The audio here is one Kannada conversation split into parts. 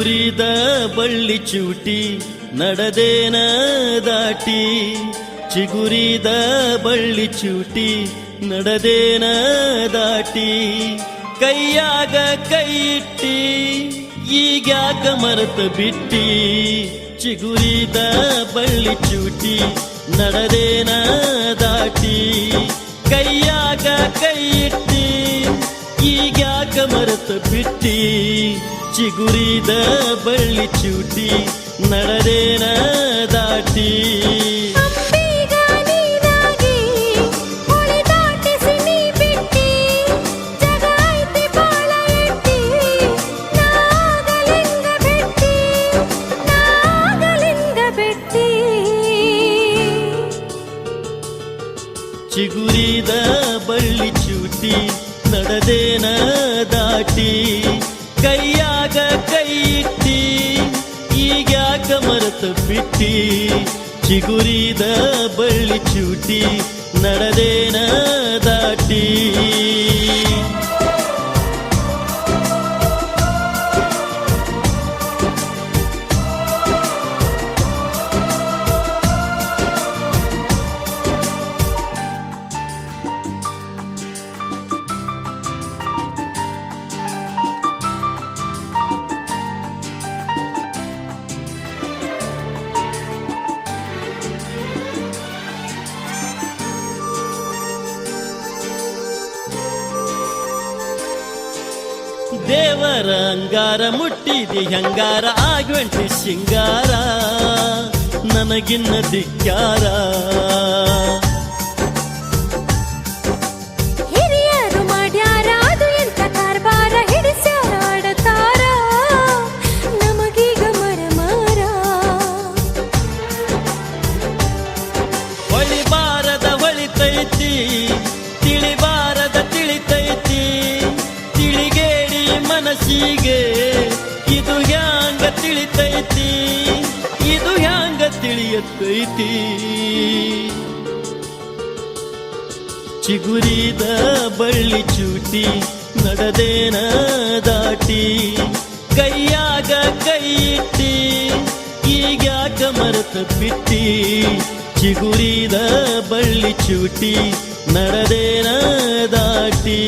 ಚಿಗುರಿದ ಬಳ್ಳಿ ಚೂಟಿ ನಡೆದೇನ ದಾಟಿ? ಚಿಗುರಿದ ಬಳ್ಳಿ ಚೂಟಿ ನಡೆದೇನ ದಾಟಿ? ಕೈಯಾಗ ಕೈ ಇಟ್ಟಿ, ಈಗ್ಯಾಕ ಮರೆತ ಬಿಟ್ಟಿ? ಚಿಗುರಿದ ಬಳ್ಳಿ ಚೂಟಿ ನಡೆದೇನ ದಾಟಿ? ಕೈಯಾಗ ಕೈ ಇಟ್ಟಿ, ಈಗ್ಯಾಕ ಮರೆತ ಬಿಟ್ಟಿ? ಚಿಗುರಿದ ಬಳ್ಳಿ ಚೂಟಿ ನಡರೇನ ದಾಟಿ. ಚಿಗುರಿದ ಬಳ್ಳಿ ಚೂಟಿ ನಡದೇನ ದಾಟಿ. ಕೈಯಾಗ ಕೈ ಇಟ್ಟಿ ಈಗ್ಯಾಕ ಮರೆತ ಬಿಟ್ಟಿ ಚಿಗುರಿದ ಬಳ್ಳಿ ಚೂಟಿ ನಡೆದೇನ ದಾಟಿ. ದೇವರ ಅಂಗಾರ ಮುಟ್ಟಿದಿ ಹಂಗಾರ? ಆಗ್ವೆಂಟಿ ಸಿಂಗಾರ ನನಗಿನ್ನ ಧಿಕ್ಕಾರ. ಮನಸ್ಸಿಗೆ, ಇದು ಹ್ಯಾಂಗ ತಿಳಿತೈತಿ? ಇದು ಹ್ಯಾಂಗ ತಿಳಿಯತೈತಿ? ಚಿಗುರಿದ ಬಳ್ಳಿ ಚೂಟಿ, ನಡದೇನ ದಾಟಿ, ಕೈಯಾಗ ಕೈ ಈಗ ಈಗ್ಯಾಕ ಮರೆತ ಬಿಟ್ಟಿ, ಚಿಗುರಿದ ಬಳ್ಳಿ ಚೂಟಿ, ನಡದೇನ ದಾಟಿ.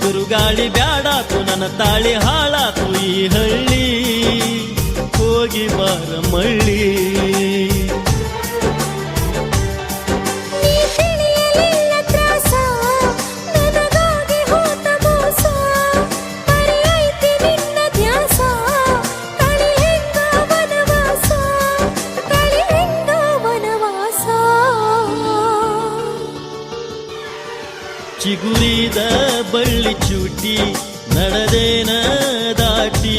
ಬಿರುಗಾಳಿ ಬ್ಯಾಡಾತು ನನ್ನ ತಾಳಿ ಹಾಳಾತು ಈ ಹಳ್ಳಿ. ಹೋಗಿ ಬಾರ ಮಳ್ಳಿ ಚಿಗುರಿದ ಬಳ್ಳಿ ಚೂಟಿ, ನಡೆದೇನ ದಾಟಿ.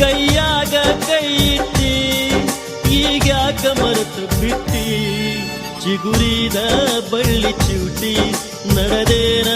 ಕೈಯಾಗ ಕೈಯಿಟ್ಟಿ ಈಗ ಈಗ್ಯಾಕ ಮರೆತು ಬಿಟ್ಟಿ. ಚಿಗುರಿದ ಬಳ್ಳಿ ಚೂಟಿ, ನಡೆದೇನ